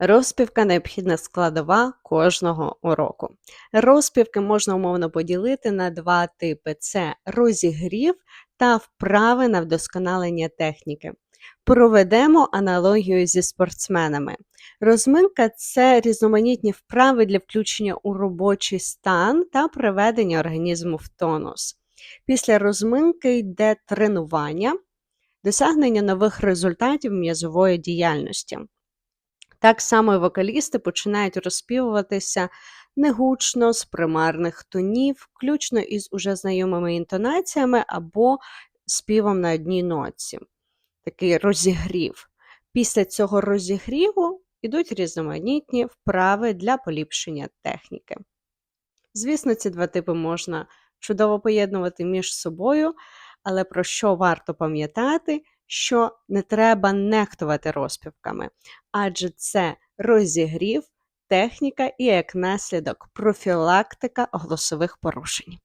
Розпівка необхідна складова кожного уроку. Розпівки можна умовно поділити на два типи: це розігрів та вправи на вдосконалення техніки. Проведемо аналогію зі спортсменами. Розминка це різноманітні вправи для включення у робочий стан та приведення організму в тонус. Після розминки йде тренування, досягнення нових результатів м'язової діяльності. Так само і вокалісти починають розспівуватися негучно з примарних тонів, включно із уже знайомими інтонаціями або співом на одній ноці. Такий розігрів. Після цього розігріву йдуть різноманітні вправи для поліпшення техніки. Звісно, ці два типи можна чудово поєднувати між собою, але про що варто пам'ятати, що не треба нехтувати розпівками, адже це розігрів, техніка і як наслідок профілактика голосових порушень.